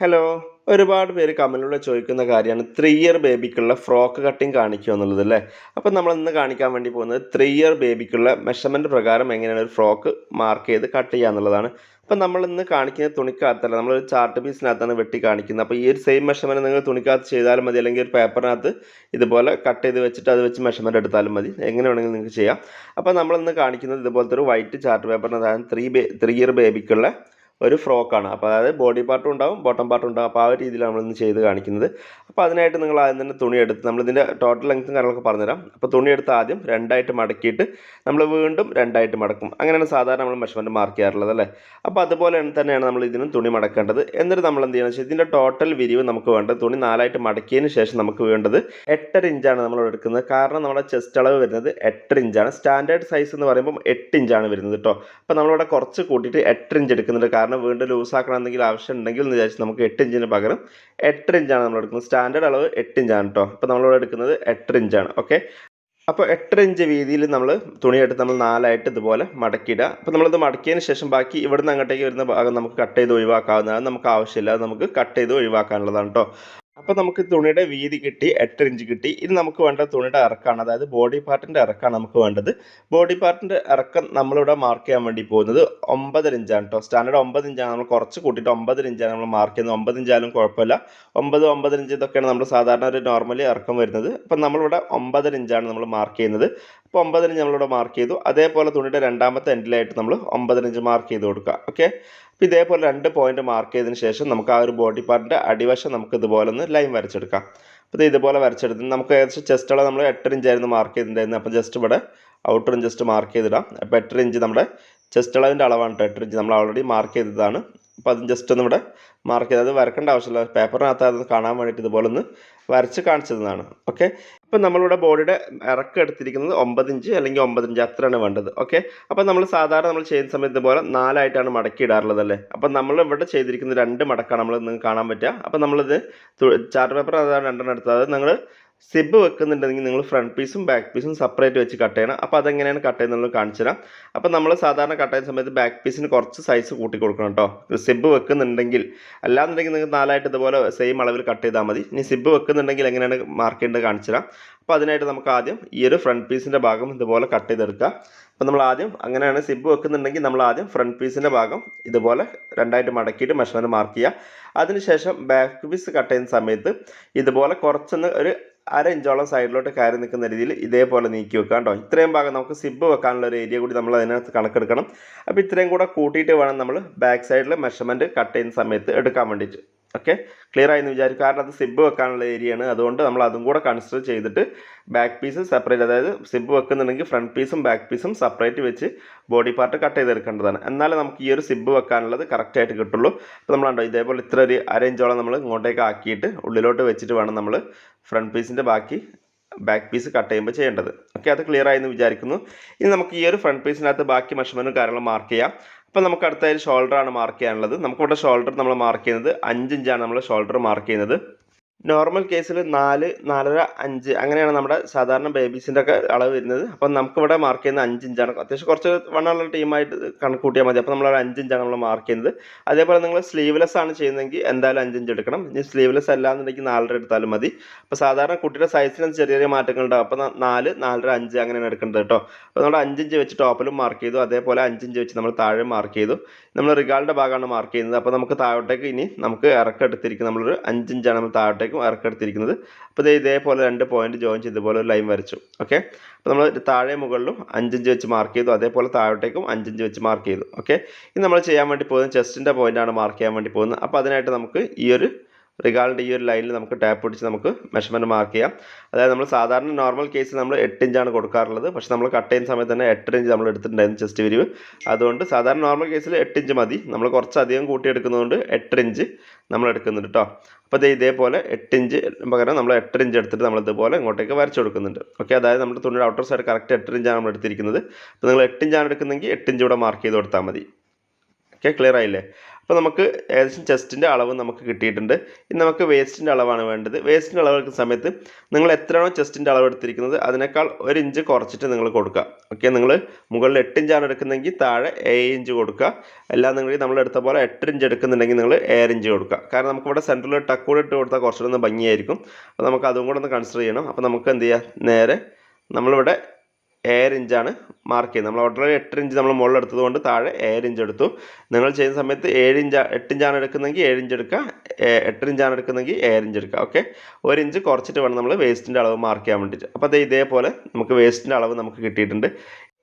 Hello ഒരുപാട് പേര് കമലിലൂടെ ചോദിക്കുന്ന കാര്യമാണ്. ത്രീ ഇയർ ബേബിക്കുള്ള ഫ്രോക്ക് കട്ടിങ് കാണിക്കുക എന്നുള്ളത് അല്ലേ? അപ്പം നമ്മൾ ഇന്ന് കാണിക്കാൻ വേണ്ടി പോകുന്നത് ത്രീ ഇയർ ബേബിക്കുള്ള മെഷർമെന്റ് പ്രകാരം എങ്ങനെയാണ് ഒരു ഫ്രോക്ക് മാർക്ക് ചെയ്ത് കട്ട് ചെയ്യുക എന്നുള്ളതാണ്. അപ്പം നമ്മൾ ഇന്ന് കാണിക്കുന്ന തുണിക്കകത്തല്ല നമ്മൾ ഒരു ചാർട്ട് പീസിനകത്താണ് വെട്ടി കാണിക്കുന്നത്. അപ്പോൾ ഈ ഒരു സെയിം മെഷർമെന്റ് നിങ്ങൾ തുണിക്കകത്ത് ചെയ്താലും മതി അല്ലെങ്കിൽ ഒരു പേപ്പറിനകത്ത് ഇതുപോലെ കട്ട് ചെയ്ത് വെച്ചിട്ട് അത് വെച്ച് മെഷർമെന്റ് എടുത്താലും മതി. എങ്ങനെ വേണമെങ്കിലും നിങ്ങൾക്ക് ചെയ്യാം. അപ്പോൾ നമ്മളിന്ന് കാണിക്കുന്നത് ഇതുപോലത്തെ ഒരു വൈറ്റ് ചാർട്ട് പേപ്പറിനകത്താണ് ത്രീ ബേ ത്രീ ഇയർ ബേബിക്കുള്ള ഒരു ഫ്രോക്കാണ്. അപ്പോൾ അതായത് ബോഡി പാർട്ടും ഉണ്ടാവും ബോട്ടം പാർട്ടും ഉണ്ടാവും. അപ്പോൾ ആ ഒരു രീതിയിലാണ് നമ്മളിന്ന് ചെയ്ത് കാണിക്കുന്നത്. അപ്പോൾ അതിനായിട്ട് നിങ്ങൾ ആദ്യം തന്നെ തുണി എടുത്ത് നമ്മളിതിന്റെ ടോട്ടൽ ലെങ്ത്തും കാര്യങ്ങളൊക്കെ പറഞ്ഞുതരാം. അപ്പോൾ തുണി എടുത്ത് ആദ്യം രണ്ടായിട്ട് മടക്കിയിട്ട് നമ്മൾ വീണ്ടും രണ്ടായിട്ട് മടക്കും. അങ്ങനെയാണ് സാധാരണ നമ്മൾ മെഷർമെന്റ് മാർക്ക് ചെയ്യാറുള്ളത് അല്ലേ? അപ്പോൾ അതുപോലെ തന്നെയാണ് നമ്മൾ ഇതിനും തുണി മടക്കേണ്ടത്. എന്നിട്ട് നമ്മൾ എന്ത് ചെയ്യണം? വെച്ചാൽ ഇതിന്റെ ടോട്ടൽ വിരിവ് നമുക്ക് വേണ്ടത് തുണി നാലായിട്ട് മടക്കിയതിന് ശേഷം നമുക്ക് വേണ്ടത് എട്ടര ഇഞ്ചാണ് നമ്മൾ എടുക്കുന്നത്. കാരണം നമ്മുടെ ചെസ്റ്റ് അളവ് വരുന്നത് എട്ടര ഇഞ്ചാണ്. സ്റ്റാൻഡേർഡ് സൈസ് എന്ന് പറയുമ്പോൾ എട്ട് ഇഞ്ചാണ് വരുന്നത് കേട്ടോ അപ്പോൾ നമ്മളിവിടെ കുറച്ച് കൂട്ടിയിട്ട് എട്ടര ഇഞ്ച് എടുക്കുന്നുണ്ട്. വീണ്ടും ലൂസാക്കണം എന്തെങ്കിലും ആവശ്യം ഉണ്ടെങ്കിൽ എന്ന് വിചാരിച്ച് നമുക്ക് എട്ട് ഇഞ്ചിന് പകരം എട്ടര ഇഞ്ചാണ് നമ്മൾ എടുക്കുന്നത്. സ്റ്റാൻഡേർഡ് അളവ് എട്ട് ഇഞ്ചാണ് കേട്ടോ അപ്പോൾ നമ്മളിവിടെ എടുക്കുന്നത് എട്ടര ഇഞ്ചാണ്. ഓക്കെ? അപ്പോൾ എട്ടര ഇഞ്ച് വീതിയിൽ നമ്മൾ തുണിയെടുത്ത് നമ്മൾ നാലായിട്ട് ഇതുപോലെ മടക്കിയിടുക. അപ്പോൾ നമ്മളിത് മടക്കിയതിന് ശേഷം ബാക്കി ഇവിടുന്ന് അങ്ങോട്ടേക്ക് വരുന്ന ഭാഗം നമുക്ക് കട്ട് ചെയ്ത് ഒഴിവാക്കാവുന്നതാണ്. നമുക്ക് ആവശ്യമില്ല. നമുക്ക് കട്ട് ചെയ്ത് ഒഴിവാക്കാനുള്ളതാണ് കേട്ടോ അപ്പോൾ നമുക്ക് തുണിയുടെ വീതി കിട്ടി എട്ട് ഇഞ്ച് കിട്ടി. ഇത് നമുക്ക് വേണ്ട തുണിയുടെ ഇറക്കാണ്. അതായത് ബോഡി പാർട്ടിന്റെ ഇറക്കാണ് നമുക്ക് വേണ്ടത്. ബോഡി പാർട്ടിന്റെ ഇറക്കം നമ്മളിവിടെ മാർക്ക് ചെയ്യാൻ വേണ്ടി പോകുന്നത് ഒമ്പതര ഇഞ്ചാണ് കേട്ടോ സ്റ്റാൻഡേർഡ് ഒമ്പത് ഇഞ്ചാണ് നമ്മൾ കുറച്ച് കൂട്ടിയിട്ട് ഒമ്പതര ഇഞ്ചാണ് നമ്മൾ മാർക്ക് ചെയ്യുന്നത്. ഒമ്പത് ഇഞ്ചാലും കുഴപ്പമില്ല. ഒമ്പത് ഒമ്പതര ഇഞ്ച് ഇതൊക്കെയാണ് നമ്മൾ സാധാരണ ഒരു നോർമലി ഇറക്കം വരുന്നത്. അപ്പം നമ്മളിവിടെ ഒമ്പതര ഇഞ്ചാണ് നമ്മൾ മാർക്ക് ചെയ്യുന്നത്. അപ്പോൾ ഒമ്പതര ഇഞ്ച് നമ്മളിവിടെ മാർക്ക് ചെയ്തു. അതേപോലെ തുണിയുടെ രണ്ടാമത്തെ എൻഡിലായിട്ട് നമ്മൾ ഒമ്പതര ഇഞ്ച് മാർക്ക് ചെയ്ത് കൊടുക്കുക. ഓക്കെ അപ്പോൾ ഇതേപോലെ രണ്ട് പോയിന്റ് മാർക്ക് ചെയ്തതിന് ശേഷം നമുക്ക് ആ ഒരു ബോഡി പാർട്ടിന്റെ അടിവശം നമുക്ക് ഇതുപോലെ ഒന്ന് ലൈൻ വരച്ചെടുക്കാം. അപ്പോൾ ഇത് ഇതുപോലെ വരച്ചെടുത്ത് നമുക്ക് ഏകദേശം ചെസ്റ്റ് അളവ് നമ്മൾ എട്ടര ഇഞ്ചായിരുന്നു മാർക്ക് ചെയ്തിട്ടുണ്ടായിരുന്നത്. അപ്പോൾ ജസ്റ്റ് ഇവിടെ ഔട്ടർ ഇഞ്ച് ജസ്റ്റ് മാർക്ക് ചെയ്തിടാം. അപ്പോൾ എട്ടര ഇഞ്ച് നമ്മുടെ ചെസ്റ്റ് അളവിന്റെ അളവാണ് എട്ടര ഇഞ്ച് നമ്മൾ ഓൾറെഡി മാർക്ക് ചെയ്തതാണ്. അപ്പോൾ അത് ജസ്റ്റ് ഒന്ന് ഇവിടെ മാർക്ക് ചെയ്ത് അത് വരക്കേണ്ട ആവശ്യമില്ല. പേപ്പറിനകത്ത് അത് കാണാൻ വേണ്ടിയിട്ട് ഇതുപോലെ ഒന്ന് വരച്ച് കാണിച്ചതാണ് ഓക്കെ അപ്പോൾ നമ്മളിവിടെ ബോഡിയുടെ ഇറക്കം എടുത്തിരിക്കുന്നത് ഒമ്പത് ഇഞ്ച് അല്ലെങ്കിൽ ഒമ്പത് ഇഞ്ച് അത്രയാണ് വേണ്ടത്. ഓക്കെ അപ്പം നമ്മൾ സാധാരണ നമ്മൾ ചെയ്യുന്ന സമയത്ത് ഇതുപോലെ നാലായിട്ടാണ് മടക്കി ഇടാറുള്ളത് അല്ലേ? അപ്പം നമ്മൾ ഇവിടെ ചെയ്തിരിക്കുന്ന രണ്ട് മടക്കാണ് നമ്മൾ നിങ്ങൾക്ക് കാണാൻ പറ്റുക. അപ്പം നമ്മളിത് ചാർട്ട് പേപ്പർ അതാണ് രണ്ടെണ്ണം എടുത്തത്. നിങ്ങൾ സിബ് വെക്കുന്നുണ്ടെങ്കിൽ നിങ്ങൾ ഫ്രണ്ട് പീസും ബാക്ക് പീസും സെപ്പറേറ്റ് വെച്ച് കട്ട് ചെയ്യണം. അപ്പോൾ അതെങ്ങനെയാണ് കട്ട് ചെയ്യുന്നത് കാണിച്ചു തരാം. അപ്പോൾ നമ്മൾ സാധാരണ കട്ട് ചെയ്യുന്ന സമയത്ത് ബാക്ക് പീസിന് കുറച്ച് സൈസ് കൂട്ടി കൊടുക്കണം കേട്ടോ. സിബ് വെക്കുന്നുണ്ടെങ്കിൽ അല്ലാന്നുണ്ടെങ്കിൽ നിങ്ങൾക്ക് നാലായിട്ട് ഇതുപോലെ സെയിം അളവിൽ കട്ട് ചെയ്താൽ മതി. ഇനി സിബ് വെക്കുന്നുണ്ടെങ്കിൽ എങ്ങനെയാണ് മാർക്ക് ചെയ്യേണ്ടത് കാണിച്ചു തരാം. അപ്പോൾ അതിനായിട്ട് നമുക്ക് ആദ്യം ഈ ഒരു ഫ്രണ്ട് പീസിന്റെ ഭാഗം ഇതുപോലെ കട്ട് ചെയ്തെടുക്കുക. അപ്പോൾ നമ്മൾ ആദ്യം അങ്ങനെയാണ് സിബ് വെക്കുന്നുണ്ടെങ്കിൽ നമ്മൾ ആദ്യം ഫ്രണ്ട് പീസിന്റെ ഭാഗം ഇതുപോലെ രണ്ടായിട്ട് മടക്കിയിട്ട് മെഷർമെന്റ് മാർക്ക് ചെയ്യുക. അതിനുശേഷം ബാക്ക് പീസ് കട്ട് ചെയ്യുന്ന സമയത്ത് ഇതുപോലെ കുറച്ചൊന്ന് ഒരു അര ഇഞ്ചോളം സൈഡിലോട്ട് കയറി നിൽക്കുന്ന രീതിയിൽ ഇതേപോലെ നീക്കി വെക്കാം കേട്ടോ. ഇത്രയും ഭാഗം നമുക്ക് സിബ് വെക്കാനുള്ള ഒരു ഏരിയ കൂടി നമ്മൾ അതിനകത്ത് കണക്കെടുക്കണം. അപ്പോൾ ഇത്രയും കൂടെ കൂട്ടിയിട്ട് വേണം നമ്മൾ ബാക്ക് സൈഡിൽ മെഷർമെന്റ് കട്ട് ചെയ്യുന്ന സമയത്ത് എടുക്കാൻ വേണ്ടിയിട്ട്. ഓക്കെ? ക്ലിയർ ആയി എന്ന് വിചാരിക്കും. കാരണം അത് സിബ് വെക്കാനുള്ള ഏരിയയാണ് അതുകൊണ്ട് നമ്മൾ അതും കൂടെ കൺസിഡർ ചെയ്തിട്ട് ബാക്ക് പീസ് സെപ്പറേറ്റ് അതായത് സിബ് വെക്കുന്നുണ്ടെങ്കിൽ ഫ്രണ്ട് പീസും ബാക്ക് പീസും സെപ്പറേറ്റ് വെച്ച് ബോഡി പാർട്ട് കട്ട് ചെയ്തെടുക്കേണ്ടതാണ്. എന്നാലേ നമുക്ക് ഈ ഒരു സിബ് വെക്കാനുള്ളത് കറക്റ്റായിട്ട് കിട്ടുള്ളൂ. അപ്പോൾ നമ്മളുണ്ടോ ഇതേപോലെ ഇത്ര ഒരു അരേഞ്ചോളം നമ്മൾ ഇങ്ങോട്ടേക്ക് ആക്കിയിട്ട് ഉള്ളിലോട്ട് വെച്ചിട്ട് വേണം നമ്മൾ ഫ്രണ്ട് പീസിന്റെ ബാക്കി ബാക്ക് പീസ് കട്ട് ചെയ്യുമ്പോൾ ചെയ്യേണ്ടത്. ഓക്കെ? അത് ക്ലിയർ ആയി എന്ന് വിചാരിക്കുന്നു. ഇനി നമുക്ക് ഈ ഒരു ഫ്രണ്ട് പീസിനകത്ത് ബാക്കി മെഷർമെന്റും കാര്യങ്ങളും മാർക്ക് ചെയ്യാം. അപ്പോൾ നമുക്ക് അടുത്തായി ഷോൾഡർ ആണ് മാർക്ക് ചെയ്യാനുള്ളത്. നമുക്കിവിടെ ഷോൾഡർ നമ്മൾ മാർക്ക് ചെയ്യുന്നത് അഞ്ച് ഇഞ്ചാണ് നമ്മൾ ഷോൾഡർ മാർക്ക് ചെയ്യുന്നത്. നോർമൽ കേസിൽ നാല് നാലര അഞ്ച് അങ്ങനെയാണ് നമ്മുടെ സാധാരണ ബേബീസിന്റെ ഒക്കെ അളവ് വരുന്നത്. അപ്പം നമുക്കിവിടെ മാർക്ക് ചെയ്യുന്നത് അഞ്ച് ഇഞ്ചാണ്. അത്യാവശ്യം കുറച്ച് വണ്ണമുള്ള ടീമായിട്ട് കണക്ക് കൂട്ടിയാൽ മതി. അപ്പോൾ നമ്മൾ അഞ്ച് ഇഞ്ചാണ് നമ്മൾ മാർക്ക് ചെയ്യുന്നത്. അതേപോലെ നിങ്ങൾ സ്ലീവ്ലെസ് ആണ് ചെയ്യുന്നതെങ്കിൽ എന്തായാലും അഞ്ച് ഇഞ്ച് എടുക്കണം. ഇനി സ്ലീവ്ലെസ് അല്ലാന്നുണ്ടെങ്കിൽ നാലര എടുത്താലും മതി. അപ്പോൾ സാധാരണ കുട്ടിയുടെ സൈസിന് ചെറിയ ചെറിയ മാറ്റങ്ങൾ ഉണ്ടാവും. അപ്പോൾ നാല് നാലര അഞ്ച് അങ്ങനെയാണ് എടുക്കേണ്ടത് കേട്ടോ. അപ്പോൾ നമ്മൾ അഞ്ച് ഇഞ്ച് വെച്ച് ടോപ്പിലും മാർക്ക് ചെയ്തു. അതേപോലെ അഞ്ച് ഇഞ്ച് വെച്ച് നമ്മൾ താഴെ മാർക്ക് ചെയ്തു. നമ്മൾ റിഗാളിന്റെ ഭാഗമാണ് മാർക്ക് ചെയ്യുന്നത്. അപ്പോൾ നമുക്ക് താഴോട്ടേക്ക് ഇനി നമുക്ക് ഇറക്കം എടുത്തിരിക്കും നമ്മളൊരു അഞ്ച് ഇഞ്ചാണ് നമ്മൾ താഴോട്ടേക്കും ഇറക്കം എടുത്തിരിക്കുന്നത് അപ്പോൾ ഇത് ഇതേപോലെ രണ്ട് പോയിന്റ് ജോയിൻ ചെയ്ത് ഇതുപോലെ ഒരു ലൈൻ വരച്ചു. ഓക്കെ അപ്പോൾ നമ്മൾ താഴെ മുകളിലും അഞ്ചഞ്ച് വെച്ച് മാർക്ക് ചെയ്തു. അതേപോലെ താഴോട്ടേക്കും അഞ്ചഞ്ച് വെച്ച് മാർക്ക് ചെയ്തു. ഓക്കെ ഇത് നമ്മൾ ചെയ്യാൻ വേണ്ടി പോകുന്നത് ചെസ്റ്റിന്റെ പോയിന്റാണ് മാർക്ക് ചെയ്യാൻ വേണ്ടി പോകുന്നത്. അപ്പോൾ അതിനായിട്ട് നമുക്ക് ഈ ഒരു റിഗാളിന്റെ ഈ ഒരു ലൈനിൽ നമുക്ക് ടാപ്പ് പിടിച്ച് നമുക്ക് മെഷർമെന്റ് മാർക്ക് ചെയ്യാം. അതായത് നമ്മൾ സാധാരണ നോർമൽ കേസിൽ നമ്മൾ എട്ട് ഇഞ്ചാണ് കൊടുക്കാറുള്ളത്. പക്ഷേ നമ്മൾ കട്ട് ചെയ്യുന്ന സമയത്ത് തന്നെ എട്ടര ഇഞ്ച് നമ്മൾ എടുത്തിട്ടുണ്ടായിരുന്നു ചെസ്റ്റ് വിരിവ്. അതുകൊണ്ട് സാധാരണ നോർമൽ കേസിൽ എട്ട് ഇഞ്ച് മതി. നമ്മൾ കുറച്ചധികം കൂട്ടിയെടുക്കുന്നതുകൊണ്ട് എട്ടര ഇഞ്ച് നമ്മൾ എടുക്കുന്നുണ്ട് കേട്ടോ അപ്പോൾ ഇത് ഇതേപോലെ എട്ട് ഇഞ്ച് പകരം നമ്മൾ എട്ടര ഇഞ്ച് എടുത്തിട്ട് നമ്മൾ ഇതുപോലെ ഇങ്ങോട്ടേക്ക് വരച്ച് കൊടുക്കുന്നുണ്ട്. ഓക്കെ അതായത് നമ്മുടെ തുണിയുടെ ഔട്ടർ സൈഡ് കറക്റ്റ് എട്ടര ഇഞ്ചാണ് നമ്മൾ എടുത്തിരിക്കുന്നത്. അപ്പോൾ നിങ്ങൾ എട്ട് ഇഞ്ചാണ് എടുക്കുന്നതെങ്കിൽ എട്ട് ഇഞ്ച് ഇവിടെ മാർക്ക് ചെയ്ത് കൊടുത്താൽ മതി. ഓക്കെ ക്ലിയർ ആയില്ലേ? അപ്പോൾ നമുക്ക് ഏകദേശം ചെസ്റ്റിന്റെ അളവ് നമുക്ക് കിട്ടിയിട്ടുണ്ട്. ഇനി നമുക്ക് വേസ്റ്റിന്റെ അളവാണ് വേണ്ടത്. വേസ്റ്റിന്റെ അളവ് എടുക്കുന്ന സമയത്ത് നിങ്ങൾ എത്രയാണോ ചെസ്റ്റിന്റെ അളവ് എടുത്തിരിക്കുന്നത് അതിനേക്കാൾ ഒരു ഇഞ്ച് കുറച്ചിട്ട് നിങ്ങൾ കൊടുക്കുക. ഓക്കെ നിങ്ങൾ മുകളിൽ എട്ട് ഇഞ്ചാണ് എടുക്കുന്നതെങ്കിൽ താഴെ ഏഴ് ഇഞ്ച് കൊടുക്കുക. എല്ലാം അല്ലാന്നുണ്ടെങ്കിൽ നമ്മൾ എടുത്ത പോലെ എട്ട് ഇഞ്ച് എടുക്കുന്നുണ്ടെങ്കിൽ നിങ്ങൾ ഏഴ് ഇഞ്ച് കൊടുക്കുക. കാരണം നമുക്കിവിടെ സെന്ററിൽ ടക്ക് കൂടെ ഇട്ട് കൊടുത്താൽ കുറച്ചുകൂടെ ഒന്ന് ഭംഗിയായിരിക്കും. അപ്പോൾ നമുക്ക് അതും കൂടെ ഒന്ന് കൺസിഡർ ചെയ്യണം. അപ്പോൾ നമുക്ക് എന്ത് ചെയ്യാം? നേരെ നമ്മളിവിടെ ഏഴര ഇഞ്ചാണ് മാർക്ക് ചെയ്യുന്നത്. നമ്മൾ ഓൾറെഡി എട്ട് ഇഞ്ച് നമ്മൾ മുകളിൽ എടുത്തതുകൊണ്ട് താഴെ ഏഴര ഇഞ്ച് എടുത്തു. നിങ്ങൾ ചെയ്യുന്ന സമയത്ത് ഏഴ് ഇഞ്ച് എട്ട് ഇഞ്ചാണ് എടുക്കുന്നതെങ്കിൽ ഏഴ് ഇഞ്ച് എടുക്കുക. എട്ട് ഇഞ്ചാണ് എടുക്കുന്നതെങ്കിൽ ഏഴ് ഇഞ്ച് എടുക്കുക. ഓക്കെ ഒരു ഇഞ്ച് കുറച്ചിട്ട് വേണം നമ്മൾ വേസ്റ്റിന്റെ അളവ് മാർക്ക് ചെയ്യാൻ വേണ്ടിയിട്ട്. അപ്പോൾ അത് ഇതേപോലെ നമുക്ക് വേസ്റ്റിന്റെ അളവ് നമുക്ക് കിട്ടിയിട്ടുണ്ട്.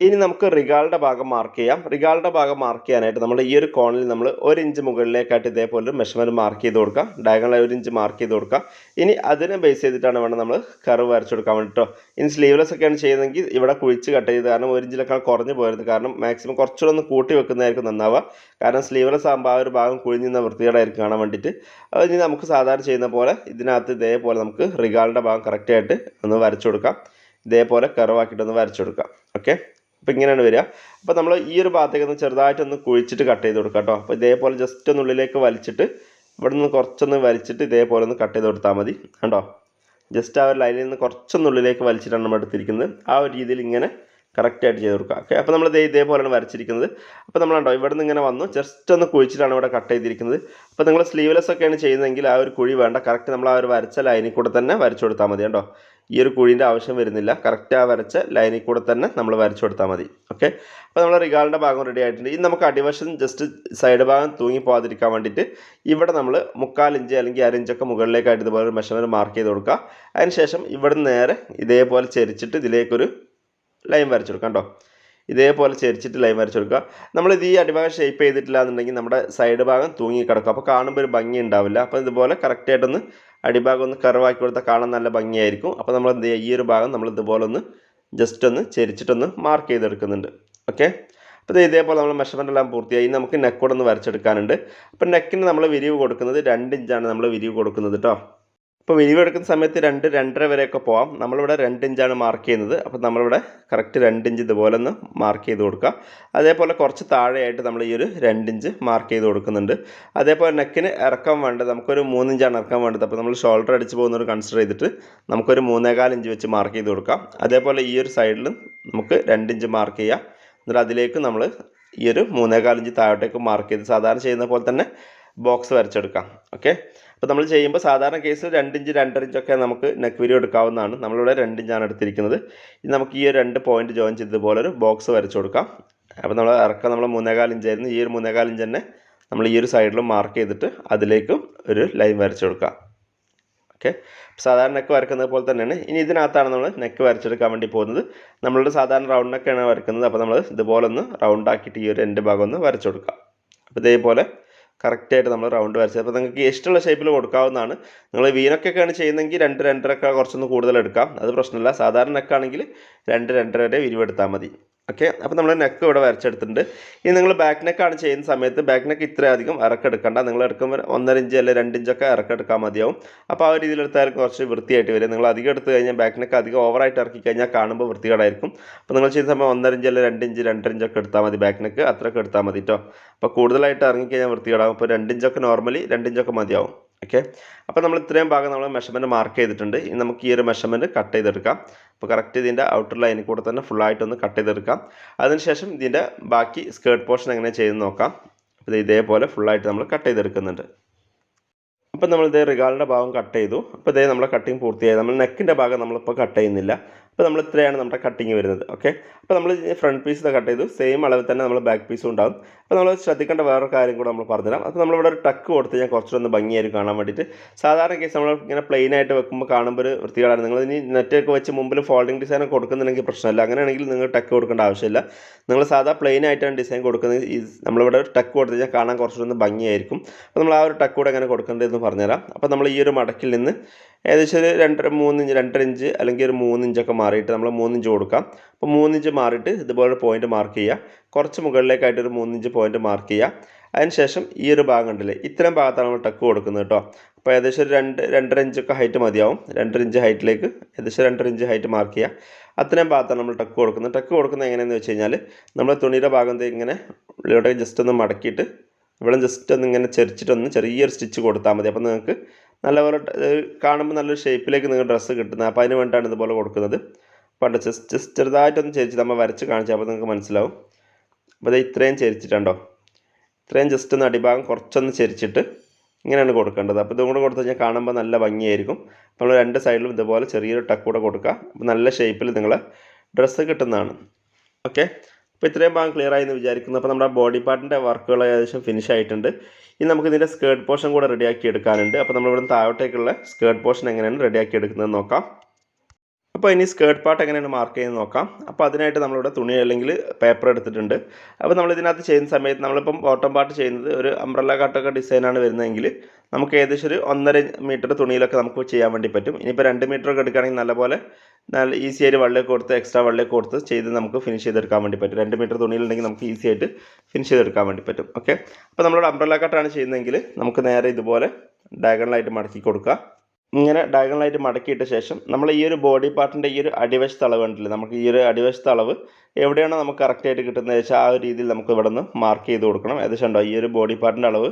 ഇനി നമുക്ക് റിഗാളുടെ ഭാഗം മാർക്ക് ചെയ്യാം. റിഗാളുടെ ഭാഗം മാർക്ക് ചെയ്യാനായിട്ട് നമ്മൾ ഈ ഒരു കോണിൽ നമ്മൾ ഒരു ഇഞ്ച് മുകളിലേക്കായിട്ട് ഇതേപോലെ ഒരു മെഷർമെന്റ് മാർക്ക് ചെയ്ത് കൊടുക്കാം. ഡയഗണലായി ഒരു ഇഞ്ച് മാർക്ക് ചെയ്ത് കൊടുക്കാം. ഇനി അതിനെ ബേസ് ചെയ്തിട്ടാണ് വേണം നമ്മൾ കർവ് വരച്ചു കൊടുക്കാൻ വേണ്ടിട്ടോ. ഇനി സ്ലീവ്ലെസ് ഒക്കെയാണ് ചെയ്യുന്നതെങ്കിൽ ഇവിടെ കുഴിച്ച് കട്ട് ചെയ്ത് കാരണം ഒരു ഇഞ്ചിലൊക്കെ കുറഞ്ഞു പോയത് കാരണം മാക്സിമം കുറച്ചുകൂടെ ഒന്ന് കൂട്ടി വെക്കുന്നതായിരിക്കും നന്നാവുക. കാരണം സ്ലീവ്ലെസ് ആകുമ്പോൾ ആ ഒരു ഭാഗം കുഴിഞ്ഞ് നിന്ന വൃത്തികേടായിരിക്കും കാണാൻ വേണ്ടിയിട്ട്. ഇനി നമുക്ക് സാധാരണ ചെയ്യുന്ന പോലെ ഇതിനകത്ത് ഇതേപോലെ നമുക്ക് റിഗാളിന്റെ ഭാഗം കറക്റ്റായിട്ട് ഒന്ന് വരച്ചു കൊടുക്കാം. ഇതേപോലെ കർവാക്കിയിട്ട് ഒന്ന് വരച്ചു കൊടുക്കാം. ഓക്കെ അപ്പോൾ ഇങ്ങനെയാണ് വരിക. അപ്പോൾ നമ്മൾ ഈ ഒരു ഭാഗത്തേക്ക് ഒന്ന് ചെറുതായിട്ടൊന്ന് കുഴിച്ചിട്ട് കട്ട് ചെയ്ത് കൊടുക്കാം കേട്ടോ അപ്പോൾ ഇതേപോലെ ജസ്റ്റ് ഒന്ന് ഉള്ളിലേക്ക് വലിച്ചിട്ട് ഇവിടെ നിന്ന് കുറച്ചൊന്ന് വലിച്ചിട്ട് ഇതേപോലെ ഒന്ന് കട്ട് ചെയ്ത് കൊടുത്താൽ മതി. കണ്ടോ? ജസ്റ്റ് ആ ഒരു ലൈനിൽ നിന്ന് കുറച്ചൊന്ന് ഉള്ളിലേക്ക് വലിച്ചിട്ടാണ് നമ്മൾ എടുത്തിരിക്കുന്നത്. ആ ഒരു രീതിയിൽ ഇങ്ങനെ കറക്റ്റായിട്ട് ചെയ്ത് കൊടുക്കുക. ഓക്കെ അപ്പോൾ നമ്മൾ ഇതേ ഇതേപോലെയാണ് വരച്ചിരിക്കുന്നത്. അപ്പോൾ നമ്മൾ കണ്ടോ ഇവിടെ നിന്ന് ഇങ്ങനെ വന്നു. ജസ്റ്റ് ഒന്ന് കുഴിച്ചിട്ടാണ് ഇവിടെ കട്ട് ചെയ്തിരിക്കുന്നത്. അപ്പോൾ നിങ്ങൾ സ്ലീവ്ലെസ് ഒക്കെയാണ് ചെയ്യുന്നതെങ്കിൽ ആ ഒരു കുഴി വേണ്ട. കറക്റ്റ് നമ്മൾ ആ ഒരു വരച്ച ലൈനിൽ കൂടെ തന്നെ വരച്ചു കൊടുത്താൽ മതി കേട്ടോ ഈ ഒരു കുഴീന്റെ ആവശ്യം വരുന്നില്ല. കറക്റ്റ് വരച്ച ലൈനിൽ കൂടെ തന്നെ നമ്മൾ വരച്ചു കൊടുത്താൽ മതി. ഓക്കെ അപ്പോൾ നമ്മൾ റിഗാളിന്റെ ഭാഗം റെഡി ആയിട്ടുണ്ട്. ഇനി നമുക്ക് അടിവശം ജസ്റ്റ് സൈഡ് ഭാഗം തൂങ്ങി പോകാതിരിക്കാൻ വേണ്ടിയിട്ട് ഇവിടെ നമ്മൾ മുക്കാൽ ഇഞ്ച് അല്ലെങ്കിൽ അരഞ്ചൊക്കെ മുകളിലേക്കായിട്ട് ഇതുപോലെ ഒരു മെഷർമെന്റ് മാർക്ക് ചെയ്ത് കൊടുക്കുക. അതിനുശേഷം ഇവിടെ നേരെ ഇതേപോലെ ചെരിച്ചിട്ട് ഇതിലേക്കൊരു ലൈൻ വരച്ചു കൊടുക്കാം കേട്ടോ ഇതേപോലെ ചെരിച്ചിട്ട് ലൈൻ വരച്ചു കൊടുക്കുക. നമ്മളിത് ഈ അടിഭാഗം ഷേപ്പ് ചെയ്തിട്ടില്ല എന്നുണ്ടെങ്കിൽ നമ്മുടെ സൈഡ് ഭാഗം തൂങ്ങി കിടക്കും. അപ്പോൾ കാണുമ്പോൾ ഒരു ഭംഗി ഉണ്ടാവില്ല. അപ്പോൾ ഇതുപോലെ കറക്റ്റായിട്ടൊന്ന് അടിഭാഗം ഒന്ന് കർവാക്കി കൊടുത്താൽ കാണാൻ നല്ല ഭംഗിയായിരിക്കും. അപ്പോൾ നമ്മൾ എന്ത് ചെയ്യുക? ഈ ഒരു ഭാഗം നമ്മൾ ഇതുപോലെ ഒന്ന് ജസ്റ്റ് ഒന്ന് ചെരിച്ചിട്ടൊന്ന് മാർക്ക് ചെയ്തെടുക്കുന്നുണ്ട്. ഓക്കെ അപ്പോൾ ഇത് ഇതേപോലെ നമ്മൾ മെഷർമെന്റ് എല്ലാം പൂർത്തിയായി. നമുക്ക് നെക്കോടൊന്ന് വരച്ചെടുക്കാനുണ്ട്. അപ്പോൾ നെക്കിന് നമ്മൾ വിരിവ് കൊടുക്കുന്നത് രണ്ട് ഇഞ്ചാണ് നമ്മൾ വിരിവ് കൊടുക്കുന്നത് കേട്ടോ അപ്പോൾ വിരിവ് എടുക്കുന്ന സമയത്ത് രണ്ട് രണ്ടര വരെയൊക്കെ പോകാം നമ്മളിവിടെ രണ്ട് ഇഞ്ചാണ് മാർക്ക് ചെയ്യുന്നത്. അപ്പോൾ നമ്മളിവിടെ കറക്റ്റ് രണ്ട് ഇഞ്ച് ഇതുപോലെ ഒന്ന് മാർക്ക് ചെയ്ത് കൊടുക്കുക അതേപോലെ കുറച്ച് താഴെയായിട്ട് നമ്മൾ ഈ ഒരു രണ്ട് ഇഞ്ച് മാർക്ക് ചെയ്ത് കൊടുക്കുന്നുണ്ട്. അതേപോലെ നെക്കിന് ഇറക്കം വേണ്ടത് നമുക്കൊരു മൂന്നിഞ്ചാണ് ഇറക്കം വേണ്ടത്. അപ്പോൾ നമ്മൾ ഷോൾഡർ അടിച്ച് പോകുന്നൊരു കൺസിഡർ ചെയ്തിട്ട് നമുക്കൊരു മൂന്നേകാൽ ഇഞ്ച് വെച്ച് മാർക്ക് ചെയ്ത് കൊടുക്കാം. അതേപോലെ ഈ ഒരു സൈഡിലും നമുക്ക് രണ്ട് ഇഞ്ച് മാർക്ക് ചെയ്യാം. എന്നിട്ട് അതിലേക്ക് നമ്മൾ ഈ ഒരു മൂന്നേകാൽ ഇഞ്ച് താഴോട്ടേക്ക് മാർക്ക് ചെയ്ത് സാധാരണ ചെയ്യുന്ന പോലെ തന്നെ ബോക്സ് വരച്ചെടുക്കാം. ഓക്കെ അപ്പോൾ നമ്മൾ ചെയ്യുമ്പോൾ സാധാരണ കേസിൽ രണ്ട് ഇഞ്ച് രണ്ടര ഇഞ്ചൊക്കെ നമുക്ക് നെക്ക് വീഡിയോ എടുക്കാവുന്നതാണ്. നമ്മളിവിടെ രണ്ട് ഇഞ്ചാണ് എടുത്തിരിക്കുന്നത്. ഇനി നമുക്ക് ഈ രണ്ട് പോയിന്റ് ജോയിൻ ചെയ്തതുപോലെ ഒരു ബോക്സ് വരച്ചു കൊടുക്കാം. അപ്പോൾ നമ്മൾ ഇറക്കം നമ്മൾ മൂന്നേകാൽ ഇഞ്ചായിരുന്നു ഈ ഒരു മൂന്നേകാൽ ഇഞ്ച് തന്നെ നമ്മൾ ഈ ഒരു സൈഡിലും മാർക്ക് ചെയ്തിട്ട് അതിലേക്കും ഒരു ലൈൻ വരച്ചു കൊടുക്കാം. ഓക്കെ സാധാരണ നെക്ക് വരക്കുന്നത് പോലെ തന്നെയാണ്. ഇനി ഇതിനകത്താണ് നമ്മൾ നെക്ക് വരച്ചെടുക്കാൻ വേണ്ടി പോകുന്നത്. നമ്മളുടെ സാധാരണ റൗണ്ട് നെക്കാണ് വരക്കുന്നത്. അപ്പോൾ നമ്മൾ ഇതുപോലെ ഒന്ന് റൗണ്ട് ആക്കിയിട്ട് ഈ ഒരു എന്റെ ഭാഗം ഒന്ന് വരച്ചു കൊടുക്കാം. അപ്പോൾ ഇതേപോലെ കറക്റ്റായിട്ട് നമ്മൾ റൗണ്ട് വരച്ചത് അപ്പോൾ നിങ്ങൾക്ക് ഇഷ്ടമുള്ള ഷേപ്പിൽ കൊടുക്കാവുന്നതാണ്. നിങ്ങൾ വീനൊക്കെയാണ് ചെയ്യുന്നതെങ്കിൽ രണ്ട് രണ്ടരക്ക കുറച്ചൊന്ന് കൂടുതൽ എടുക്കാം. അത് പ്രശ്നമില്ല. സാധാരണ നെക്കാണെങ്കിൽ രണ്ട് രണ്ടര വരെ വിരിവെടുത്താൽ മതി. ഓക്കെ അപ്പോൾ നമ്മൾ നെക്ക് ഇവിടെ വരച്ചെടുത്തിട്ടുണ്ട്. ഇനി നിങ്ങൾ ബാക്ക് നെക്കാണ് ചെയ്യുന്ന സമയത്ത് ബാക്ക് നെക്ക് ഇത്രയധികം ഇറക്കെടുക്കണ്ട. നിങ്ങൾ എടുക്കുമ്പോൾ ഒന്നര ഇഞ്ച് അല്ലെങ്കിൽ രണ്ട് ഇഞ്ചൊക്കെ ഇറക്കെടുക്കാൻ മതിയാവും. അപ്പോൾ ആ ഒരു രീതിയിൽ എടുത്താലും കുറച്ച് വൃത്തിയായിട്ട് വരും. നിങ്ങൾ അധികം എടുത്തു കഴിഞ്ഞാൽ ബാക്ക് നെക്ക് അധികം ഓവറായിട്ട് ഇറക്കി കഴിഞ്ഞാൽ കാണുമ്പോൾ വൃത്തികേടായിരിക്കും. അപ്പോൾ നിങ്ങൾ ചെയ്യുന്ന സമയം ഒന്നര ഇഞ്ച് അല്ലെങ്കിൽ രണ്ട് ഇഞ്ച് രണ്ടര ഇഞ്ചൊക്കെ എടുത്താൽ മതി ബാക്ക് നെക്ക് അത്രയൊക്കെ എടുത്താൽ മതി കേട്ടോ അപ്പോൾ കൂടുതലായിട്ട് ഇറങ്ങിക്കഴിഞ്ഞാൽ വൃത്തികേടാകും. അപ്പോൾ രണ്ട് ഇഞ്ചൊക്കെ നോർമലി രണ്ട് ഇഞ്ചൊക്കെ മതിയാവും. ഓക്കെ അപ്പോൾ നമ്മൾ ഇത്രയും ഭാഗം നമ്മൾ മെഷർമെന്റ് മാർക്ക് ചെയ്തിട്ടുണ്ട്. ഇനി നമുക്ക് ഈ ഒരു മെഷർമെന്റ് കട്ട് ചെയ്തെടുക്കാം. അപ്പോൾ കറക്റ്റ് ഇതിന്റെ ഔട്ടർ ലൈനിൽ കൂടെ തന്നെ ഫുള്ളായിട്ടൊന്ന് കട്ട് ചെയ്തെടുക്കാം. അതിനുശേഷം ഇതിന്റെ ബാക്കി സ്കേർട്ട് പോർഷൻ എങ്ങനെ ചെയ്ത് നോക്കാം. അപ്പോൾ ഇത് ഇതേപോലെ ഫുള്ളായിട്ട് നമ്മൾ കട്ട് ചെയ്തെടുക്കുന്നുണ്ട്. അപ്പോൾ നമ്മൾ ഇതേ റിഗാളിന്റെ ഭാഗം കട്ട് ചെയ്തു. അപ്പോൾ ഇതേ നമ്മുടെ കട്ടിങ് പൂർത്തിയായി. നമ്മൾ നെക്കിന്റെ ഭാഗം നമ്മളിപ്പോൾ കട്ട് ചെയ്യുന്നില്ല. അപ്പോൾ നമ്മൾ ഇത്രയാണ് നമ്മുടെ കട്ടിങ് വരുന്നത് ഓക്കെ അപ്പോൾ നമ്മൾ ഫ്രണ്ട് പീസ് കട്ട് ചെയ്തു. സെയിം അളവിൽ തന്നെ നമ്മൾ ബാക്ക് പീസും ഉണ്ടാകും അപ്പോൾ നമ്മൾ ശ്രദ്ധിക്കേണ്ട വേറൊരു കാര്യം കൂടെ നമ്മൾ പറഞ്ഞുതരാം. അപ്പോൾ നമ്മളിവിടെ ഒരു ടക്ക് കൊടുത്ത് ഞാൻ കുറച്ചൊന്ന് ഭംഗിയായിരിക്കും കാണാൻ വേണ്ടിയിട്ട് സാധാരണ കേസ് നമ്മൾ ഇങ്ങനെ പ്ലെയിൻ ആയിട്ട് വെക്കുമ്പോൾ കാണുമ്പോൾ ഒരു വൃത്തികേടാണ്. നിങ്ങൾ ഇനി നെറ്റൊക്കെ വെച്ച് മുമ്പിൽ ഫോൾഡിംഗ് ഡിസൈൻ കൊടുക്കുന്നുണ്ടെങ്കിൽ പ്രശ്നമില്ല. അങ്ങനെയാണെങ്കിൽ നിങ്ങൾ ടക്ക് കൊടുക്കേണ്ട ആവശ്യമില്ല. നിങ്ങൾ സാധാ പ്ലെയിൻ ആയിട്ടാണ് ഡിസൈൻ കൊടുക്കുന്നത്. ഈ നമ്മളിവിടെ ഒരു ടക്ക് കൊടുത്ത് കഴിഞ്ഞാൽ കാണാൻ കുറച്ചൊന്ന് ഭംഗിയായിരിക്കും. അപ്പോൾ നമ്മൾ ആ ഒരു ടക്ക് കൂടെ എങ്ങനെ കൊടുക്കേണ്ടതെന്ന് പറഞ്ഞുതരാം. അപ്പോൾ നമ്മൾ ഈ ഒരു മടക്കിൽ നിന്ന് ഏകദേശം ഒരു രണ്ടര മൂന്ന് ഇഞ്ച് രണ്ടര ഇഞ്ച് അല്ലെങ്കിൽ ഒരു മൂന്ന് ഇഞ്ചൊക്കെ മാറിയിട്ട് നമ്മൾ മൂന്ന് ഇഞ്ച് കൊടുക്കാം. അപ്പോൾ മൂന്ന് ഇഞ്ച് മാറിയിട്ട് ഇതുപോലെ പോയിന്റ് മാർക്ക് ചെയ്യുക. കുറച്ച് മുകളിലേക്കായിട്ട് ഒരു മൂന്ന് ഇഞ്ച് പോയിന്റ് മാർക്ക് ചെയ്യുക അതിനുശേഷം ഈ ഒരു ഭാഗം ഉണ്ടല്ലേ ഇത്രയും ഭാഗത്താണ് നമ്മൾ ടക്ക് കൊടുക്കുന്നത് കേട്ടോ അപ്പോൾ ഏകദേശം ഒരു രണ്ട് രണ്ടര ഇഞ്ചൊക്കെ ഹൈറ്റ് മതിയാവും. രണ്ടര ഇഞ്ച് ഹൈറ്റിലേക്ക് ഏകദേശം രണ്ടര ഇഞ്ച് ഹൈറ്റ് മാർക്ക് ചെയ്യുക. അത്രയും ഭാഗത്താണ് നമ്മൾ ടക്ക് കൊടുക്കുന്നത്. ടക്ക് കൊടുക്കുന്നത് എങ്ങനെയാണെന്ന് വെച്ച് കഴിഞ്ഞാൽ നമ്മൾ തുണിയുടെ ഭാഗം ഇങ്ങനെ ഉള്ളിലോട്ടേക്ക് ജസ്റ്റ് ഒന്ന് മടക്കിയിട്ട് ഇവിടെ ജസ്റ്റ് ഒന്ന് ഇങ്ങനെ ചെരിച്ചിട്ടൊന്ന് ചെറിയൊരു സ്റ്റിച്ച് കൊടുത്താൽ മതി. അപ്പോൾ നിങ്ങൾക്ക് നല്ലപോലെ കാണുമ്പോൾ നല്ലൊരു ഷേപ്പിലേക്ക് നിങ്ങൾക്ക് ഡ്രസ്സ് കിട്ടുന്നത്. അപ്പോൾ അതിന് വേണ്ടിയിട്ടാണ് ഇതുപോലെ കൊടുക്കുന്നത്. പണ്ട് ജസ്റ്റ് ചെറുതായിട്ടൊന്ന് ചെരിച്ച് നമ്മൾ വരച്ച് കാണിച്ചാൽ അപ്പോൾ നിങ്ങൾക്ക് മനസ്സിലാവും. അപ്പോൾ ഇത് ഇത്രയും ചേരിച്ചിട്ടുണ്ടോ? ഇത്രയും ജസ്റ്റ് ഒന്ന് അടിഭാഗം കുറച്ചൊന്ന് ചെരിച്ചിട്ട് ഇങ്ങനെയാണ് കൊടുക്കേണ്ടത്. അപ്പോൾ ഇതും കൂടെ കൊടുത്തു കഴിഞ്ഞാൽ കാണുമ്പോൾ നല്ല ഭംഗിയായിരിക്കും. നമ്മൾ രണ്ട് സൈഡിലും ഇതുപോലെ ചെറിയൊരു ടക്ക് കൂടെ കൊടുക്കുക അപ്പോൾ നല്ല ഷേപ്പിൽ നിങ്ങളെ ഡ്രസ്സ് കിട്ടുന്നതാണ്. ഓക്കെ അപ്പോൾ ഇത്രയും ഭാഗം ക്ലിയർ ആയി എന്ന് വിചാരിക്കുന്നു. അപ്പോൾ നമ്മുടെ ബോഡി പാർട്ടിന്റെ വർക്കുകൾ ഏകദേശം ഫിനിഷ് ആയിട്ടുണ്ട്. ഇനി നമുക്ക് ഇതിന്റെ സ്കേർട്ട് പോർഷൻ കൂടെ റെഡിയാക്കി എടുക്കാനുണ്ട്. അപ്പോൾ നമ്മൾ ഇവിടുന്ന് താഴോട്ടേക്കുള്ള സ്കേർട്ട് പോർഷൻ എങ്ങനെയാണ് റെഡിയാക്കി എടുക്കുന്നത് നോക്കാം. അപ്പോൾ ഇനി സ്കേർട്ട് പാർട്ട് എങ്ങനെയാണ് മാർക്ക് ചെയ്യുന്നത് നോക്കാം. അപ്പോൾ അതിനായിട്ട് നമ്മളിവിടെ തുണി അല്ലെങ്കിൽ പേപ്പർ എടുത്തിട്ടുണ്ട്. അപ്പോൾ നമ്മൾ ഇതിനകത്ത് ചെയ്യുന്ന സമയത്ത് നമ്മളിപ്പം ബോട്ടം പാർട്ട് ചെയ്യുന്നത് ഒരു അംബ്രല്ല കട്ടൊക്കെ ഡിസൈനാണ് വരുന്നതെങ്കിൽ നമുക്ക് ഏകദേശം ഒരു ഒന്നര മീറ്റർ തുണിയിലൊക്കെ നമുക്ക് ചെയ്യാൻ വേണ്ടി പറ്റും. ഇനിയിപ്പോൾ രണ്ട് മീറ്റർ ഒക്കെ എടുക്കുകയാണെങ്കിൽ നല്ലപോലെ നല്ല ഈസി ആയിട്ട് വള്ളിയൊക്കെ കൊടുത്ത് എക്സ്ട്രാ വള്ളിയൊക്കെ കൊടുത്ത് ചെയ്ത് നമുക്ക് ഫിനിഷ് ചെയ്തെടുക്കാൻ വേണ്ടി പറ്റും. രണ്ട് മീറ്റർ തുണിയിലുണ്ടെങ്കിൽ നമുക്ക് ഈസി ആയിട്ട് ഫിനിഷ് ചെയ്തെടുക്കാൻ വേണ്ടി പറ്റും. ഓക്കെ അപ്പോൾ നമ്മളോട് അംബ്രല്ല കട്ടാണ് ചെയ്യുന്നതെങ്കിൽ നമുക്ക് നേരെ ഇതുപോലെ ഡയഗണലായിട്ട് മടക്കി കൊടുക്കുക. ഇങ്ങനെ ഡയഗണലായിട്ട് മടക്കിയിട്ട ശേഷം നമ്മൾ ഈ ഒരു ബോഡി പാർട്ടിന്റെ ഈ ഒരു അടിവശത്ത് അളവ് ഉണ്ടല്ലോ നമുക്ക് ഈ ഒരു അടിവശത്ത് അളവ് എവിടെയാണോ നമുക്ക് കറക്റ്റായിട്ട് കിട്ടുന്നത് വെച്ചാൽ ആ ഒരു രീതിയിൽ നമുക്ക് ഇവിടെ നിന്ന് മാർക്ക് ചെയ്ത് കൊടുക്കണം. ഏകദേശം ഉണ്ടോ? ഈ ഒരു ബോഡി പാർട്ടിന്റെ അളവ്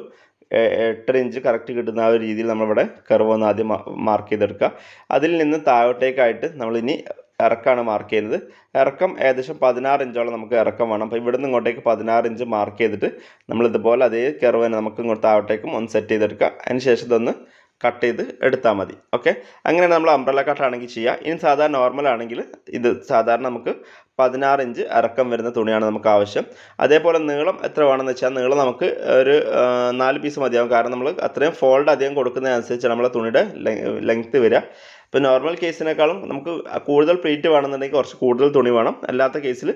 എട്ടര ഇഞ്ച് കറക്റ്റ് കിട്ടുന്ന ആ ഒരു രീതിയിൽ നമ്മളിവിടെ കർവ് ഒന്ന് ആദ്യം മാർക്ക് ചെയ്തെടുക്കുക. അതിൽ നിന്ന് താഴോട്ടേക്കായിട്ട് നമ്മളിനി ഇറക്കാണ് മാർക്ക് ചെയ്യുന്നത്. ഇറക്കം ഏകദേശം പതിനാറ് ഇഞ്ചോളം നമുക്ക് ഇറക്കം വേണം. അപ്പോൾ ഇവിടുന്ന് ഇങ്ങോട്ടേക്ക് പതിനാറ് ഇഞ്ച് മാർക്ക് ചെയ്തിട്ട് നമ്മളിതുപോലെ അതേ കർവ് തന്നെ നമുക്ക് ഇങ്ങോട്ട് താഴോട്ടേക്കും ഒന്ന് സെറ്റ് ചെയ്തെടുക്കുക. അതിന് ശേഷം ഇതൊന്ന് കട്ട് ചെയ്ത് എടുത്താൽ മതി. ഓക്കെ അങ്ങനെ നമ്മൾ അംബ്രല കട്ടാണെങ്കിൽ ചെയ്യുക ഇനി സാധാരണ നോർമൽ ആണെങ്കിൽ ഇത് സാധാരണ നമുക്ക് പതിനാറ് ഇഞ്ച് ഇറക്കം വരുന്ന തുണിയാണ് നമുക്ക് ആവശ്യം. അതേപോലെ നീളം എത്ര വേണമെന്ന് വെച്ചാൽ നീളം നമുക്ക് ഒരു നാല് പീസ് മതിയാവും. കാരണം നമ്മൾ അത്രയും ഫോൾഡ് അധികം കൊടുക്കുന്നതനുസരിച്ച് നമ്മളെ തുണിയുടെ ലെങ്ത്ത് വരിക. ഇപ്പോൾ നോർമൽ കേസിനേക്കാളും നമുക്ക് കൂടുതൽ പ്ലീറ്റ് വേണമെന്നുണ്ടെങ്കിൽ കുറച്ച് കൂടുതൽ തുണി വേണം. അല്ലാത്ത കേസിൽ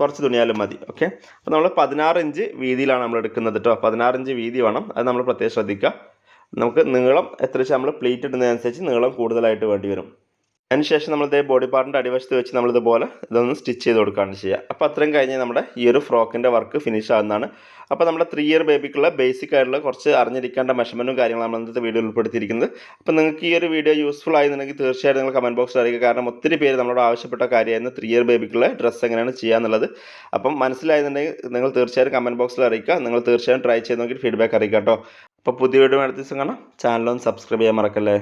കുറച്ച് തുണിയാലും മതി. ഓക്കെ അപ്പോൾ നമ്മൾ പതിനാറ് ഇഞ്ച് വീതിയിലാണ് നമ്മൾ എടുക്കുന്നത് കേട്ടോ പതിനാറ് ഇഞ്ച് വീതി വേണം. അത് നമ്മൾ പ്രത്യേകം ശ്രദ്ധിക്കുക. നമുക്ക് നീളം എത്ര വെച്ചാൽ നമ്മൾ പ്ലേറ്റ് ഇടുന്നതനുസരിച്ച് നീളം കൂടുതലായിട്ട് വേണ്ടി വരും. അതിനുശേഷം നമ്മൾ ഇതേ ബോഡി പാർട്ടിന്റെ അടിവശത്ത് വെച്ച് നമ്മൾ ഇതുപോലെ ഇതൊന്ന് സ്റ്റിച്ച് ചെയ്ത് കൊടുക്കുകയാണ് ചെയ്യുക. അപ്പോൾ അത്രയും കഴിഞ്ഞ് നമ്മുടെ ഈ ഒരു ഫ്രോക്കിന്റെ വർക്ക് ഫിനിഷ് ആകുന്നതാണ് അപ്പോൾ നമ്മുടെ ത്രീ ഇയർ ബേബിക്കുള്ള ബേസിക് ആയിട്ടുള്ള കുറച്ച് അറിഞ്ഞിരിക്കേണ്ട മെഷർമെന്റും കാര്യങ്ങളും നമ്മൾ ഇന്നത്തെ വീഡിയോയിൽ ഉൾപ്പെടുത്തിയിരിക്കുന്നത്. അപ്പോൾ നിങ്ങൾക്ക് ഈ ഒരു വീഡിയോ യൂസ്ഫുൾ ആയിരുന്നെങ്കിൽ തീർച്ചയായിട്ടും നിങ്ങൾ കമന്റ് ബോക്സിൽ അറിയിക്കുക. കാരണം ഒത്തിരി പേര് നമ്മളോട് ആവശ്യപ്പെട്ട കാര്യമായിരുന്നു ത്രീ ഇയർ ബേബിക്കുള്ള ഡ്രസ്സ് എങ്ങനെയാണ് ചെയ്യാന്നുള്ളത് അപ്പം മനസ്സിലായിരുന്നുണ്ടെങ്കിൽ നിങ്ങൾ തീർച്ചയായിട്ടും കമന്റ് ബോക്സിൽ അറിയിക്കുക. നിങ്ങൾ തീർച്ചയായും ട്രൈ ചെയ്ത് നോക്കിയിട്ട് ഫീഡ്ബാക്ക് അറിയിക്കുക കേട്ടോ. അപ്പോൾ പുതിയ വീഡിയോ അടുത്ത ദിവസം കാണാം. ചാനലൊന്ന് സബ്സ്ക്രൈബ് ചെയ്യാൻ മറക്കല്ലേ?